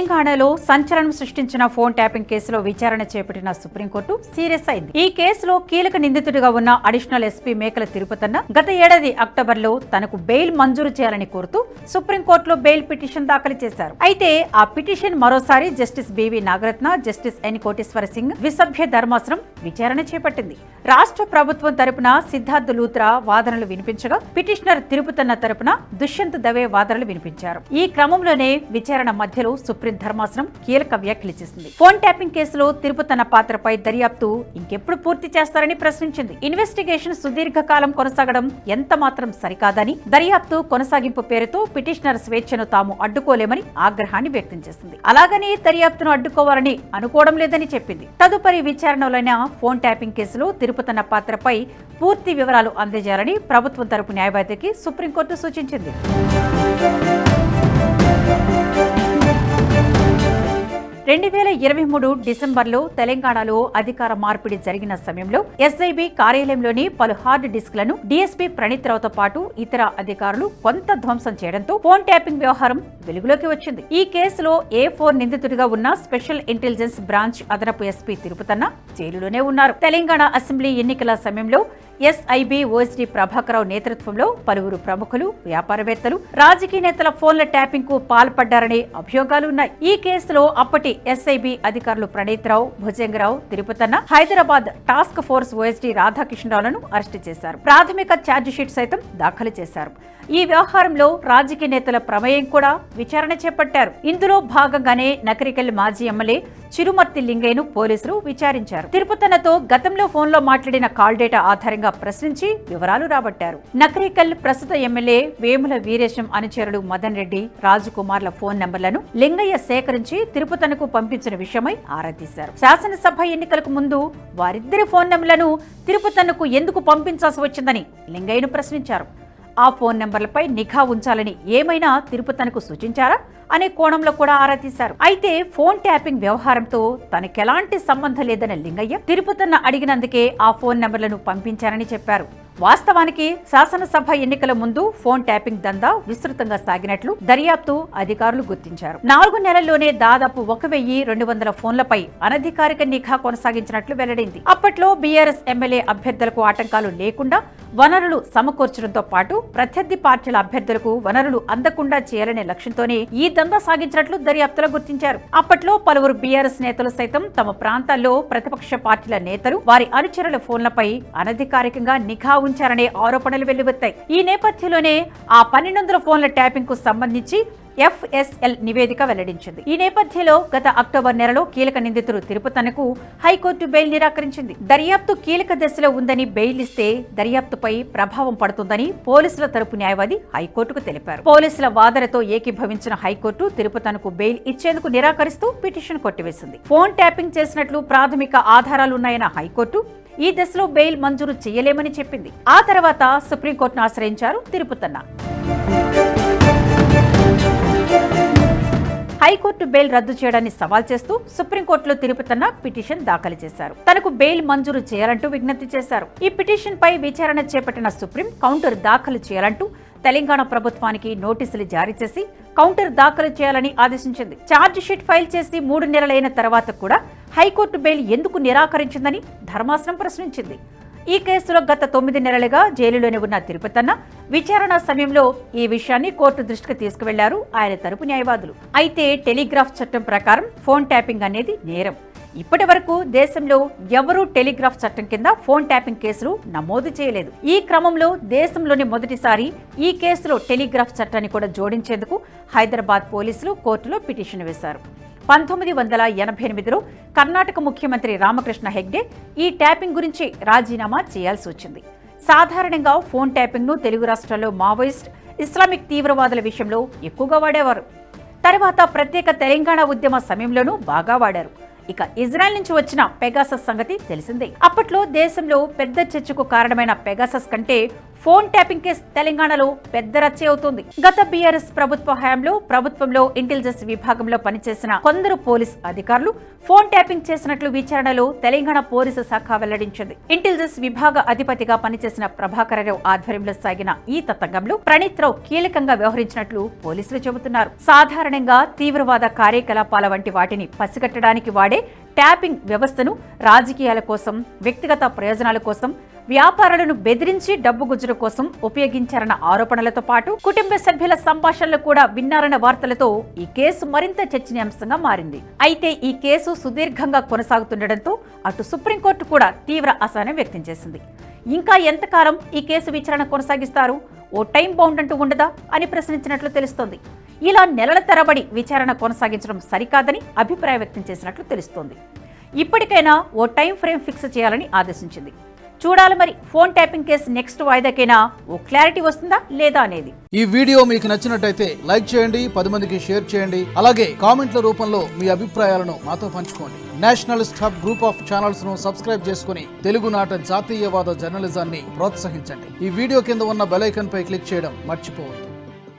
తెలంగాణలో సంచలనం సృష్టించిన ఫోన్ ట్యాపింగ్ కేసులో విచారణ చేపట్టిన సుప్రీంకోర్టు సీరియస్ అయింది. ఈ కేసులో కీలక నిందితుడిగా ఉన్న అడిషనల్ ఎస్పీ మేకల తిరుపతన్న గత ఏడాది అక్టోబర్లో తనకు బెయిల్ మంజూరు చేయాలని కోరుతూ సుప్రీంకోర్టులో బెయిల్ పిటిషన్ దాఖలు చేశారు. అయితే ఆ పిటిషన్ మరోసారి justice BV Nagarathna justice N Koteswara Singh ద్విసభ్య ధర్మాసనం విచారణ చేపట్టింది. రాష్ట్ర ప్రభుత్వం తరపున సిద్ధార్థ్ లూత్రా వాదనలు వినిపించగా పిటిషనర్ తిరుపతన్న తరపున దుష్యంత్ దవే వాదనలు వినిపించారు. ఈ క్రమంలోనే విచారణ మధ్యలో సుప్రీం ధర్మాసనం కీలక వ్యాఖ్యలు చేసింది ఫోన్ ట్యాపింగ్ కేసులో తిరుపతన్న పాత్రపై దర్యాప్తు ఇంకెప్పుడు పూర్తి చేస్తారని ప్రశ్నించింది. ఇన్వెస్టిగేషన్ సుదీర్ఘకాలం కొనసాగడం ఎంత మాత్రం సరికాదని దర్యాప్తు కొనసాగింపు పేరుతో పిటిషనర్ స్వేచ్ఛను తాము అడ్డుకోలేమని ఆగ్రహాన్ని వ్యక్తం చేసింది. అలాగని దర్యాప్తును అడ్డుకోవాలని అనుకోవడం లేదని చెప్పింది. తదుపరి విచారణలైన ఫోన్ ట్యాపింగ్ కేసులో తిరుపతన్న పాత్రపై పూర్తి వివరాలు అందజేయాలని ప్రభుత్వం తరపు న్యాయవాదికి సుప్రీంకోర్టు సూచించింది. రెండు వేల ఇరవై మూడు డిసెంబర్లో తెలంగాణలో అధికార మార్పిడి జరిగిన సమయంలో ఎస్ఐబి కార్యాలయంలోని పలు హార్డ్ డిస్క్లను డీఎస్పీ ప్రణీత్ రావుతో పాటు ఇతర అధికారులు కొంత ధ్వంసం చేయడంతో ఫోన్ ట్యాపింగ్ వ్యవహారం వెలుగులోకి వచ్చింది. ఈ కేసులో ఏ ఫోర్ నిందితుడిగా ఉన్న స్పెషల్ ఇంటెలిజెన్స్ బ్రాంచ్ అదనపు ఎస్పీ తిరుపతన్న జైలులోనే ఉన్నారు. తెలంగాణ అసెంబ్లీ ఎన్నికల సమయంలో ఎస్ఐబి ఓఎస్డీ ప్రభాకరరావు నేతృత్వంలో పలువురు ప్రముఖులు వ్యాపారవేత్తలు రాజకీయ నేతల ఫోన్ల ట్యాపింగ్కు పాల్పడ్డారనే అభియోగాలున్నాయి. ఈ కేసులో అప్పటి ఎస్ఐబి అధికారులు Praneeth Rao Bhujangarao Tirupathanna Hyderabad task force OSD రాధాకృష్ణరావులను arrest చేశారు. ప్రాథమిక ఛార్జ్ షీట్ సైతం దాఖలు చేశారు. ఈ వ్యవహారంలో రాజకీయ నేతల ప్రమేయం కూడా విచారణ చేపట్టారు. ఇందులో భాగంగానే నకరికల్ మాజీ ఎమ్మెల్యే చిరుమర్తి లింగయ్యను పోలీసులు విచారించారు. తిరుపతనతో గతంలో ఫోన్లో మాట్లాడిన కాల్ డేటా ఆధారంగా ప్రశ్నించి వివరాలు రాబట్టారు. నకరికల్ ప్రస్తుత ఎమ్మెల్యే వేముల వీరేశం అనుచరుడు మదన్ రెడ్డి రాజకుమార్ల ఫోన్ నెంబర్లను లింగయ్య సేకరించి తిరుపతనకు పంపించిన విషయమై ఆరా తీశారు. శాసనసభ ఎన్నికలకు ముందు వారిద్దరి ఫోన్ నెంబర్లను తిరుపతనకు ఎందుకు పంపించాల్సి వచ్చిందని లింగయ్యను ప్రశ్నించారు. ఆ ఫోన్ నెంబర్లపై నిఘా ఉంచాలని ఏమైనా తిరుపతనకు సూచించారా అనే కోణంలో కూడా ఆరా తీశారు. అయితే ఫోన్ ట్యాపింగ్ వ్యవహారంతో తనకెలాంటి సంబంధం లేదన్న లింగయ్య తిరుపతన్న అడిగినందుకే ఆ ఫోన్ నెంబర్లను పంపించారని చెప్పారు. వాస్తవానికి శాసనసభ ఎన్నికల ముందు ఫోన్ ట్యాపింగ్ దందా విస్తృతంగా సాగినట్లు దర్యాప్తు అధికారులు గుర్తించారు. నాలుగు నెలల్లోనే దాదాపు ఒక వెయ్యి రెండు వందల ఫోన్లపై అనధికారిక నిఘా కొనసాగించినట్లు వెల్లడైంది. అప్పట్లో బీఆర్ఎస్ ఎమ్మెల్యే అభ్యర్థులకు ఆటంకాలు లేకుండా వనరులు సమకూర్చడంతో పాటు ప్రత్యర్థి పార్టీల అభ్యర్థులకు వనరులు అందకుండా చేయాలనే లక్ష్యంతోనే ఈ దందా సాగించినట్లు దర్యాప్తులో గుర్తించారు. అప్పట్లో పలువురు బీఆర్ఎస్ నేతలు సైతం తమ ప్రాంతాల్లో ప్రతిపక్ష పార్టీల నేతలు వారి అనుచరుల ఫోన్లపై అనధికారికంగా నిఘా ఉంచారనే ఆరోపణలు వెల్లువెత్తాయి. ఈ నేపథ్యంలోనే ఆ పన్నెండు వందల ఫోన్ల ట్యాపింగ్కు సంబంధించి ఎఫ్ఎస్ఎల్ నివేదిక వెల్లడించింది. ఈ నేపథ్యంలో గత అక్టోబర్ నెలలో కీలక నిందితుడు తిరుపతనకు హైకోర్టు బెయిల్ నిరాకరించింది. దర్యాప్తు కీలక దశలో ఉందని బెయిల్ ఇస్తే దర్యాప్తుపై ప్రభావం పడుతుందని పోలీసుల తరపు న్యాయవాది హైకోర్టుకు తెలిపారు. పోలీసుల వాదనతో ఏకీభవించిన హైకోర్టు తిరుపతనకు బెయిల్ ఇచ్చేందుకు నిరాకరిస్తూ పిటిషన్ కొట్టివేసింది. ఫోన్ ట్యాపింగ్ చేసినట్లు ప్రాథమిక ఆధారాలున్నాయన్న హైకోర్టు ఈ దశలో బెయిల్ మంజూరు చేయలేమని చెప్పింది. ఆ తర్వాత సుప్రీంకోర్టును ఆశ్రయించారు తిరుపతన్న. హైకోర్టు బెయిల్ రద్దు చేయడాన్ని సవాల్ చేస్తూ సుప్రీంకోర్టులో తిరుపతన్న పిటిషన్ దాఖలు చేశారు. తనకు బెయిల్ మంజూరు చేయాలంటూ విజ్ఞప్తి చేశారు. ఈ పిటిషన్ పై విచారణ చేపట్టిన సుప్రీం కౌంటర్ దాఖలు చేయాలంటూ తెలంగాణ ప్రభుత్వానికి నోటీసులు జారీ చేసి కౌంటర్ దాఖలు చేయాలని ఆదేశించింది. ఛార్జ్ షీట్ ఫైల్ చేసి మూడు నెలలైన తర్వాత కూడా హైకోర్టు బెయిల్ ఎందుకు నిరాకరించిందని ధర్మాసనం ప్రశ్నించింది. ఈ కేసులో గత తొమ్మిది నెలలుగా జైలులోనే ఉన్న తిరుపతన్న విచారణ సమయంలో ఈ విషయాన్ని కోర్టు దృష్టికి తీసుకువెళ్ళారు ఆయన తరపు న్యాయవాదులు. అయితే టెలిగ్రాఫ్ చట్టం ప్రకారం ఫోన్ ట్యాపింగ్ అనేది నేరం. ఇప్పటి వరకు దేశంలో ఎవరూ టెలిగ్రాఫ్ చట్టం కింద ఫోన్ ట్యాపింగ్ కేసులు నమోదు చేయలేదు. ఈ క్రమంలో దేశంలోని మొదటిసారి ఈ కేసులో టెలిగ్రాఫ్ చట్టాన్ని కూడా జోడించేందుకు హైదరాబాద్ పోలీసులు కోర్టులో పిటిషన్ వేశారు. పంతొమ్మిది వందల ఎనభై ఎనిమిదిలో కర్ణాటక ముఖ్యమంత్రి రామకృష్ణ హెగ్డే ఈ ట్యాపింగ్ గురించి రాజీనామా చేయాల్సి వచ్చింది. సాధారణంగా ఫోన్ ట్యాపింగ్ను తెలుగు రాష్ట్రాల్లో మావోయిస్ట్ ఇస్లామిక్ తీవ్రవాదుల విషయంలో ఎక్కువగా వాడేవారు. తర్వాత ప్రత్యేక తెలంగాణ ఉద్యమ సమయంలోనూ బాగా వాడారు. ఇక ఇజ్రాయెల్ నుంచి వచ్చిన పెగాసస్ సంగతి తెలిసిందే. అప్పట్లో దేశంలో పెద్ద చర్చకు కారణమైన పెగాసస్ కంటే ఫోన్ ట్యాపింగ్ కేసు తెలంగాణలో పెద్ద రచ్చే అవుతుంది. గత బీఆర్ఎస్ ప్రభుత్వ హయాంలో ప్రభుత్వంలో ఇంటెలిజెన్స్ విభాగంలో పనిచేసిన కొందరు పోలీస్ అధికారులు ఫోన్ ట్యాపింగ్ చేసినట్లు విచారణలో తెలంగాణ పోలీసు శాఖ వెల్లడించింది. ఇంటెలిజెన్స్ విభాగ అధిపతిగా పనిచేసిన ప్రభాకరరావు ఆధ్వర్యంలో సాగిన ఈ తతంగంలో ప్రణీత్ రావు కీలకంగా వ్యవహరించినట్లు పోలీసులు చెబుతున్నారు. సాధారణంగా తీవ్రవాద కార్యకలాపాల వంటి వాటిని పసిగట్టడానికి వాడే ట్యాపింగ్ వ్యవస్థను రాజకీయాల కోసం వ్యక్తిగత ప్రయోజనాల కోసం వ్యాపారాలను బెదిరించి డబ్బు గుజరు కోసం ఉపయోగించారన్న ఆరోపణలతో పాటు కుటుంబ సభ్యుల సంభాషణలు కూడా విన్నారన్న వార్తలతో ఈ కేసు మరింత చర్చనీయాంశంగా మారింది. అయితే ఈ కేసు సుదీర్ఘంగా కొనసాగుతుండటంతో అటు సుప్రీంకోర్టు కూడా తీవ్ర అసహనం వ్యక్తం చేసింది. ఇంకా ఎంతకాలం ఈ కేసు విచారణ కొనసాగిస్తారు? ఓ టైం బౌండ్ అంటూ ఉండదా? అని ప్రశ్నించినట్లు తెలుస్తోంది. ఇలా నెలల తరబడి విచారణ కొనసాగించడం సరికాదని అభిప్రాయం వ్యక్తం చేసినట్లు తెలుస్తోంది. ఇప్పటికైనా ఓ టైం ఫ్రేమ్ ఫిక్స్ చేయాలని ఆదేశించింది. చూడాలి మరి. ఫోన్ ట్యాపింగ్ కేసు నెక్స్ట్ వాయిదాకైనా? ఓ క్లారిటీ వస్తుందా లేదా అనేది? ఈ వీడియో మీకు నచ్చినట్టయితే లైక్ చేయండి పది మందికి షేర్ చేయండి. అలాగే కామెంట్ల రూపంలో మీ అభిప్రాయాలను మాతో పంచుకోండి. నేషనలిస్ట్ హబ్ గ్రూప్ ఆఫ్ ఛానల్స్ను సబ్స్క్రైబ్ చేసుకుని తెలుగునాట జాతీయవాద జర్నలిజాన్ని ప్రోత్సహించండి. ఈ వీడియో కింద ఉన్న బెలైకన్ పై క్లిక్ చేయడం మర్చిపోవద్దు.